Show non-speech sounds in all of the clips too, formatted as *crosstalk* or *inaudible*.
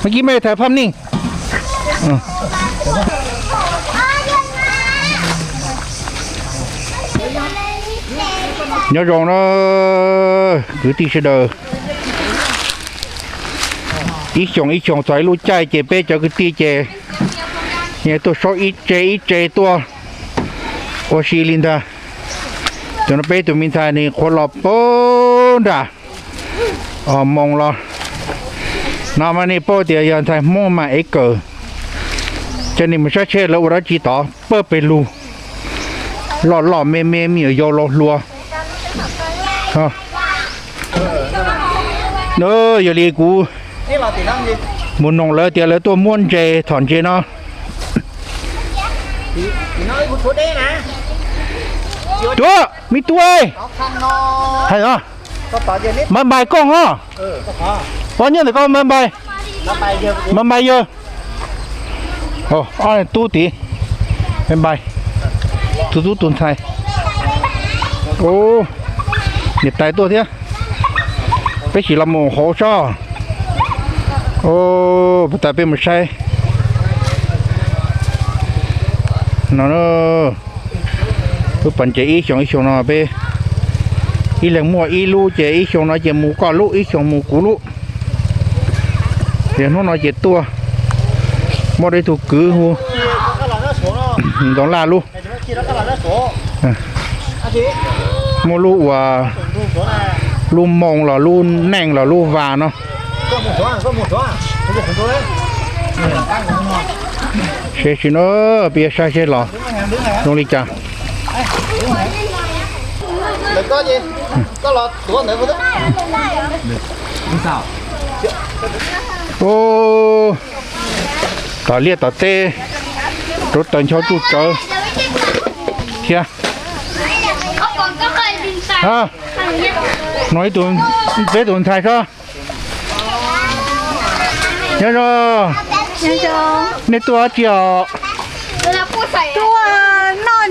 เมื่อกี้ไม่ได้ถ่ายภาพนิ่งอืม nhớ rồi nó cứ đi xe đời ít chồng ít chồng xoáy lũ chai chè bê cho cái ti chè nhớ tôi số ít chè ít chè tua ô xì linh ta cho nó bê tụi mình thay này khó lọp bố đã ờ mong lo nào mà này bố thì giờ thay mong mà ấy cờ cho nên mình sẽ chơi lâu đó chỉ tỏ bơ bê lu lọ lọ mê mê mì ở vô lọ lùa ha nữa giờ đi cú นี่เราติดนั่งดิ muốn nông lỡ tiền lỡ tôi muốn chè thọn chè nó ติดน้อยคุณชุดเด้นะ chúa mi tuổi เอาข้างนอก hay hả ก็ต่อเย็นนิด mà bài con hả เออก็พอ bao nhiêu thì con mà bài แล้วไปเยอ bao nhiêu thì con mâm bay. Mâm bay chưa? Ồ con này tu tí mâm bay. Tu tu tuần thay. Ô nhiệt tay tôi thế. Bây chỉ là một hố cho? Ô bây tại bên một xe nó nó. Tôi bận chạy ít chồng ít chồng nó bê. Ít lần mua ít lu chạy ít chồng nó chạy mù cỏ lu ít chồng mù cú lu thì nó nói chết tua. Mà đây thuộc cứ hô *coughs* đó là luôn à. mua lu và lu mông là lu neng là lu và nó. Xe chỉ nó bia sai xe lò luôn đi chà được có gì? Có lò tuổi nữa cũng được. Sao ô. Tỏ lia tỏ tê. Rốt cho tụt trở kia. À nói tuần tết tuần thay cơ. Nhớ rồi nhớ rồi nên tôi chiều tôi là cô sài tôi non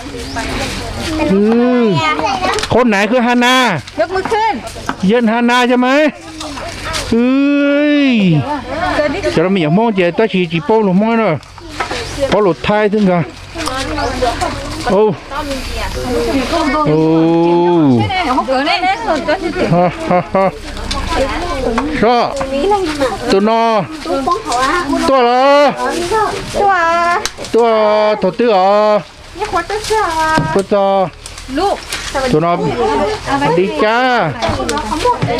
mê nó ui ừ hiện giờ xem nhiều mông thế ừ con này คือฮานายกมือขึ้นเย็นฮานาใช่ไหมเอ้ยเกิดนี่จะเรามีอย่างมองเจตัวชีจีโป้หรือมองเนอะพอหลุดท้ายถึงกันโอ้โอ้ không cửa này đấy rồi cho chị ฮ่าฮ่าฮ่าชอบตัวนอตัวเหรอ tua ตัว ถอดตื้อเหรอตัวต่อลูกตัวนอสวัสดีจ้า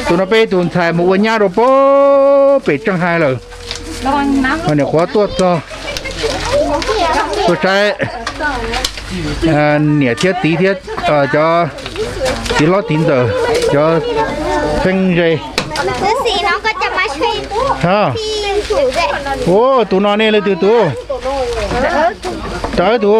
ตัวนอไปตุนถ่ายหมูวันยาโรโปเป็ดจังไห้เลยระวังน้อันนี้ขอตัวต่อตัวใช้เอ่อเนี่ยเทียตีเทียเอ่อจะตีล้อตีนเตอจะเพ่งใจ Thứ xì nó có cho má suy ฮะ Thì chủ dậy โอ้ตัวนอนนี่เลยตัวตัวเจอตัว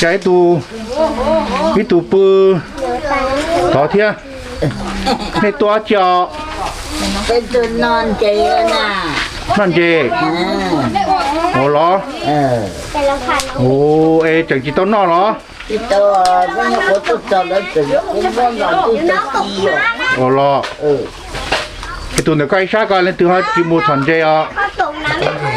cái tu. Cái tu bơ đó thế à? này to cho cái tu non chị nè. Non chị ồ lo? Ồ ê chẳng chỉ tao non lo. Ồ lo. Cái tu này quay sát coi lên từ hai chỉ một thằng chơi à?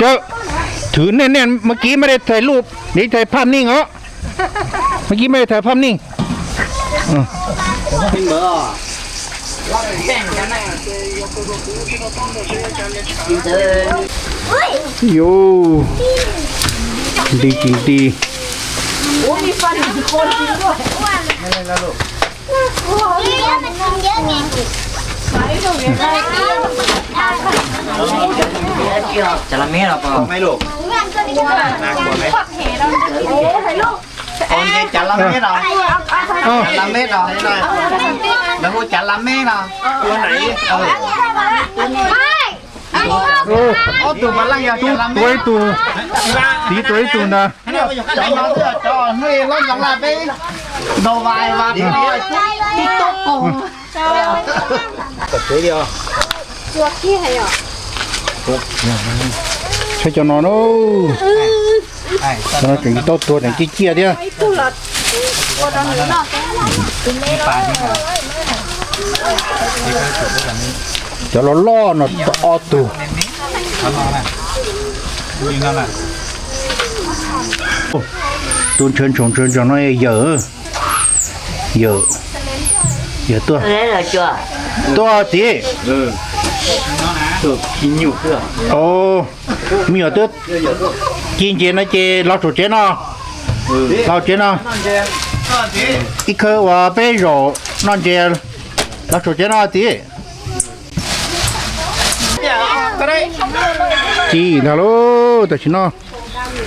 อ Đây là khăn โอ้เอจังจีต้นนอเหรอที่ตัวก็ยังขอตัวตัวแล้วถึงเป็นว่านอนที่ตะกี้อะโอ้เหรอเออไอตัวเนี่ยก็ไอ้ชากันเลยตัวเขาจิมูถอนเจอะ Có tụng lắm จนได้เป็นเงี้ยตู้เดินจนเนาะขอตัวนึงจริงมองเตะเตะจ้ะสังเกตได้เหรอจะทำไมเคยจอมมาตรงได้ตัวมาจิบเตอจิบเตอคิลินอีเคอใช่ยอลงลิจานเนอเยอะตัวรัวปลาเราล้วนยิกาเลยใช่ยอตัวรัวจำบ้าเจ้าถือแน่นๆเมื่อกี้ไม่ได้ถ่ายรูปนี่ถ่ายภาพนิ่งเหรอเมื่อกี้ไม่ได้ถ่ายภาพนิ่งโยดี จริงดี จะละเมียหรอเปล่าไม่ลูกน่ากลัวไหมโอ้ยจะละเมียหรอ อ้าว จะละเมียหรอให้หน่อยแล้วกูจะละเมียหรอตัวไหนเออ โอ้ โอ้ตัวมันลังยาจะละ ตั เมี วย ตูตีตัวไอ้ตูนะ จอมาเถอะจอเฮ้ยรถยังละไปโดวายวัดน้อยที่ตุ๊กโกงกด tập đi không chuột kia hay à chơi cho nó nó. Cho nó chỉnh tốt tua này kia kia đi. Cho nó lo nó to tù tôi chân chồng chân cho nó dở. Dở. Dở tua. Đấy là chưa? ตูยิงกันอะตูนเชิญชงเชิญจังน้อยเยอะเยอะเยอะตัว Đấy là chưa? ตัวตีตัวกินอยู่เพื่อโอ้มีเหรอตัวกินเจนะเจเราถูกเจเนาะเราเจเนาะอีกคือว่าไปรอนั่นเจเราถูกเจเนาะตีก็ได้จีนะโลแต่ชิเนาะ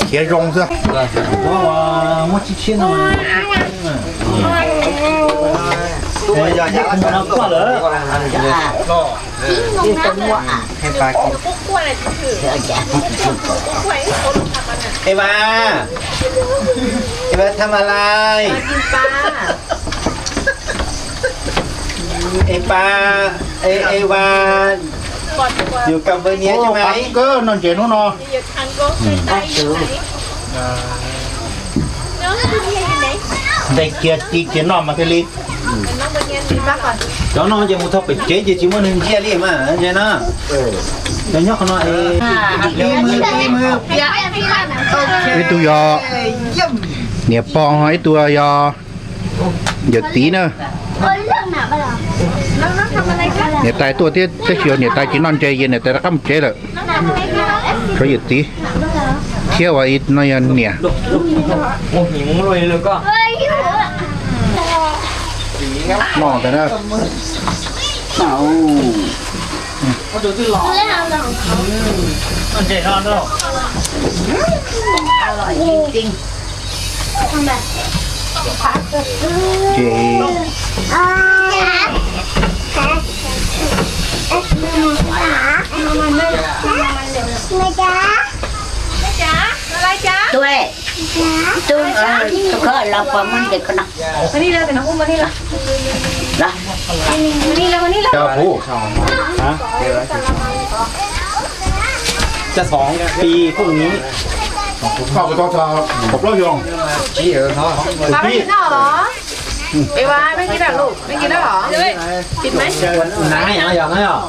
ปตู่ซะตู่น้องให้ทั้งหมดจะนับเตะกุลจงอืมกุลจงเขาน้อยสุวรรณโตเฮืออืมถล่มเนา อยู่กับเวเนียใช่ไหมก็นอนเจนุนอ giờ thành con tay tay như vậy nó cứ như vậy เกียรติจีเกียรตินอนมาเทลี nó bên em đi bắt rồi เจ้าน้องจะมุทอไปเจ๊จะชิมวันหนึ่งเที่ยรีมาเจ้าน้าเดี๋ยวยกเขาหน่อยตีมือตีมือไอตุยอเนี่ยปองไอตัวยอหยดตีเนอะ 挂了。Đi tao mua à? ให้ปลากิน Dạ, dạ. ไอ้บ้าไอ้บ้าทำอะไรไอ้ปลาไอ้ไอ้วาอยู่กับเบอร์เนี้ยโอ้ใช่ไหมปังเกอร์นอนเจนู้นเนาะได้เกียร์จีเกียร์นอนมาเทลี cháu nó giờ một thóc bị chế chỉ chỉ muốn hình chia đi mà vậy nó để nhóc nó ê đi mưa đi mưa ไอตัวยอเนี่ยปองไอตัวยออย่าตีเนอะเนี่ยตายตัวที่จะเฉียวเนี่ยตายจีนอนใจเย็นเนี่ยแต่ละคำเจ๊เลยเขาอย่าตีเที่ ยวไอ้น้อยเนี่ย một nhỉ muốn rồi luôn con มองแต่นะ con trẻ non đâu เจ Tôi Tôi ờ, tôi có là quả mình để con nào มานี่เลยแต่น้องอุ้มมานี่ละ Đó มานี่เลยมานี่เลยเจ้าผู้จะสองปีพรุ่งนี้ข้าวกระทอดขอบเล่ายองมาไม่กินข้าวเหรอ เอวาไม่กินแบบลูกไม่กินแล้วเหรอเลยกินไหมน้าอย่างอย่างนั้นเหรอ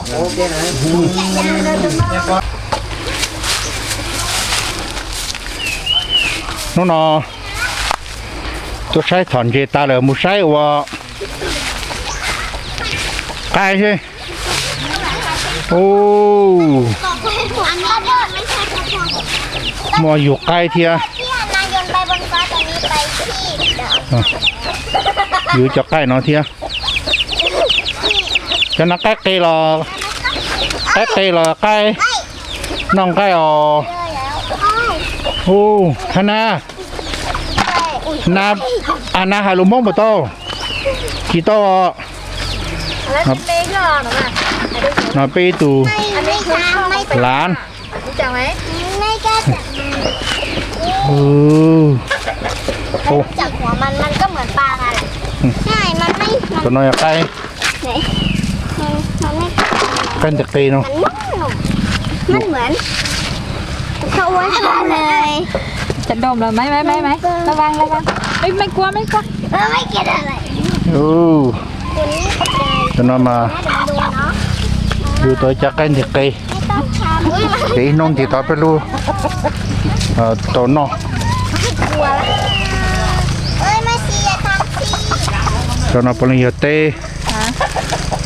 nó nó tôi sai thằng gì ta là một sai và cái chứ ô อันนี้เดินไม่ใช่กระเพาะ mà dục cái thì à ที่หันนายนไปบนฟ้าตอนนี้ไปที่เดี๋ยว อยู่จะใกล้เนาะเทียจะนักใกล้ใกล้รอใกล้ใกล้รอใกล้น้องใกล้อ๋อเจอแล้วโอ้คณะนาอานาหาลุมมงบ่โตกี่โตอะแล้วกินเป๊กเหรอหนูอะหน่อยไปตูไม่ไม่ทำไม่เป็นหลานรู้จักไหมไม่กล้าจับเออโอ้จับหัวมันมันก็เหมือนปลา này mà mấy tụi nó nhập tay. Canh chặt tì luôn. Mất mệnh sâu quá. Này chặt đồm rồi mấy mấy mấy mấy. Nó văng nó văng mấy mấy qua mấy qua. Mấy kia này ừ tụi nó mà đưa tôi chặt canh chặt tì tí non thì tao phải luôn à, non ตัวน้องปริญญาเต้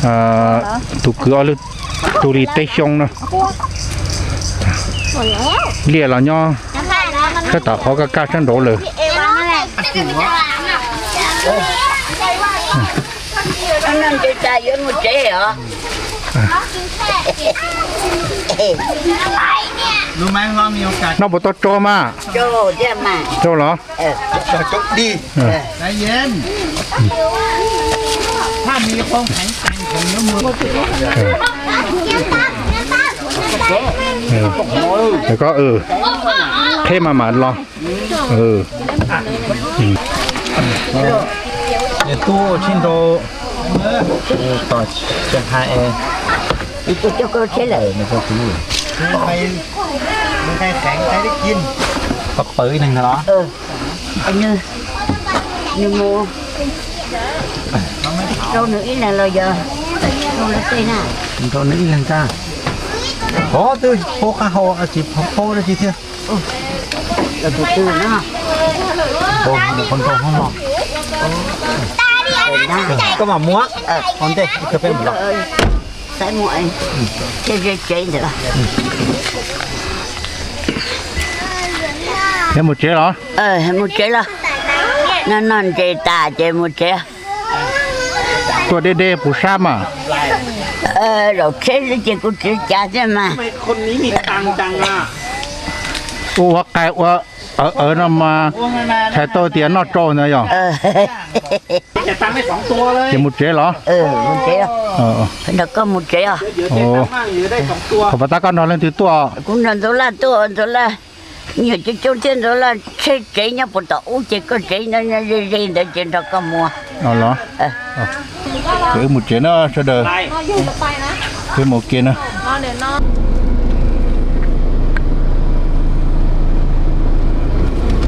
เอ่อตุกเกลือหรือตุลีเตชงเนาะหมดแล้วเรียกเราเนาะน้ำลายแล้วมันถ้าต่อเขาก็กล้าชั้นโดเลยเอวาอะไรจะมีจะล้างอะอันนั้นจะจ่ายเงินหมดเจ๊เหรอกินแค่เจ็ดอะไรเนี่ยรู้ไหมว่ามีโอกาสน้องปตโจมา โจ้เจ้ามาโจเหรอเออจกดีเออใจเย็นถ้า มีความแข็งแกร่งของเนื้อมือเออแล้วก็เออเข้มาหมานรอเออเดี๋ยวตู้ชินโดต่อเชียงไฮเองอีกเจ้าก็เฉลยไม่ก็คือใครไปม่ใครแข็งใครได้กินก็เปิดหนึ่งเนาะเออไอ้ như như mua đâu câu nữ là lời giờ. Câu là tên à. Câu nữ là ta khó tôi khó cá hồ chỉ khó đó chị thưa là tụi tôi nữa hồ một con trâu không mọc có mà múa. À con tê cái phê một sẽ muội chơi chơi chơi được Thế một chế đó? Ờ, một chế đó. Nó non chế tà chế một chế. อันนั้นใจก็มาม้วเออคนเด็กจะเป็นหรอก ơi sai muội chơi chơi chơi nữa เห็นหมดเจ๊เหรอ ờ một chơi là nó non chơi tà chơi một chơi ตัวเด้ๆผู้ชามอะ ờ rồi chơi là chơi cũng chơi cha chứ mà คนนี้มีตังจังอะโอ้ว่าไก่ว่าเออเออนำมาโอ้ไม่มาแค่ตัวเตียนนอโจนะยอง ờ จะตังได้สองตัวเลยเห็นหมดเจ๊เหรอ ờ một chơi à เออ nó có một chơi à เดี๋ยวเจ๊ตังมั่งอยู่ได้สองตัวขอบตาก็นอนเล่นถือตัว cũng là đó là tôi đó là nhiều chỗ chỗ trên đó là chế chế nhau bộ tổ chế có ờ. chế nó nó rì rì để chế nó có mua nó nó cứ một chế nó sao đời. Cứ một kia nó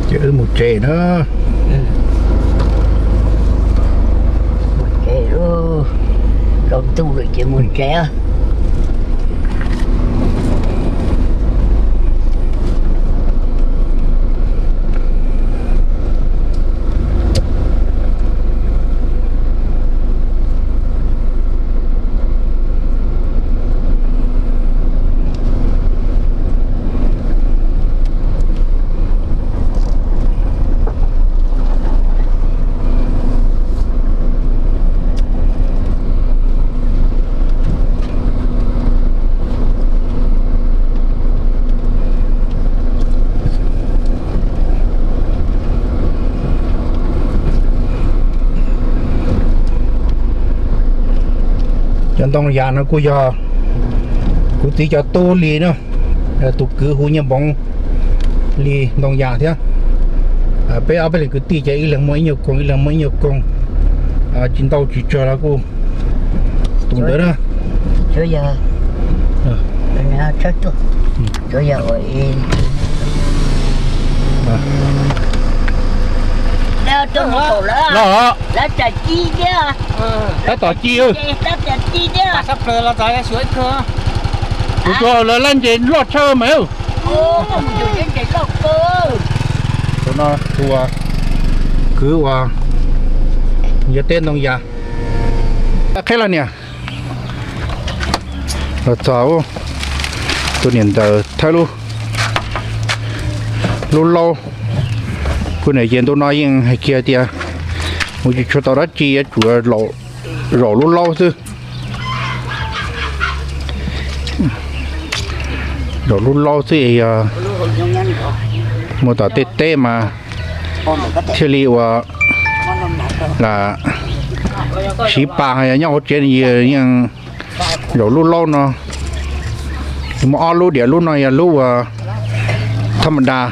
chữ một chế nó ừ. một chế đó đồng tu được chữ một chế chân tông già nó cũng giờ cũng tí cho tô lì nữa tụt cứ hú nhầm bóng lì tông già thế. À bây giờ bây cứ tí cho ít lần mỗi nhiều con ít lần mỗi nhiều con. À chân tàu chỉ cho là cô tụt đó đó. Chưa giờ. Ờ. Anh nào chắc tôi chưa ừ. giờ ở nó lỡ à. lỡ ừ. lỡ chi chứ. Lỡ tỏ chi ư? Lỡ trà chi chứ. Sắp rồi là tại sửa cơ chúng tôi là lên trên lót chơi mà ư ô chúng lên trên lót cơ tụi nó tua cứ qua. Giờ tên đông già. À, Cái là nè. Là cháu tôi nhìn tờ thay luôn lâu lâu cô này giờ tôi nói những hay kia thì à, một chút cho tao đã chi chủ lẩu rổ luôn lâu chứ. Rổ luôn lâu thì à, một tờ tê tê mà à, thì liệu là chỉ bà hay nhau chuyện gì nhưng rổ luôn lâu nó mà luôn để luôn này luôn thâm đà.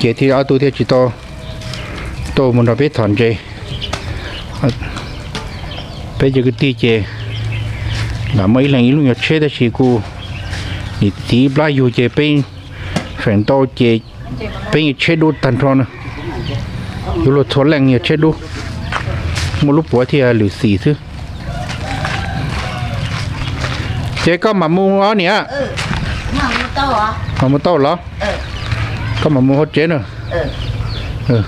chế thì ở tu theo chỉ to to một nó biết thần chế bây giờ cái ti chế là mấy lần lúc nhật chế đó chỉ cô. Thì tí bao nhiêu chế bên phần to chế bên chế đốt tàn tròn dù là thốn lần nhật chế đốt một lúc bữa thì là lử xì thứ. Chế có mà mua ở nhỉ mà mua tao à mà mua tao lo có mà mua hết chế nữa. Ừ ừ